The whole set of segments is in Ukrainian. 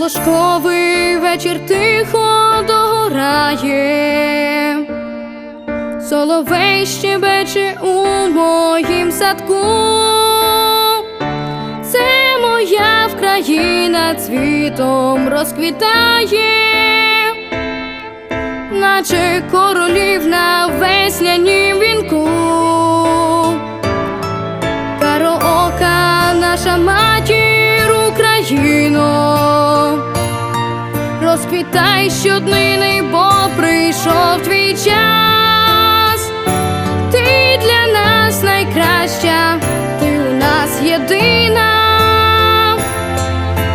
Пташковий вечір тихо догорає, соловей щебече у моїм садку. Це моя вкраїна цвітом розквітає, наче королівна в веснянім вінку. Кароока наша матір Україно, розквітай щоднини, бо прийшов твій час. Ти для нас найкраща, ти у нас єдина.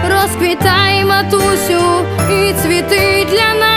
Розквітай, матусю, і цвіти для нас.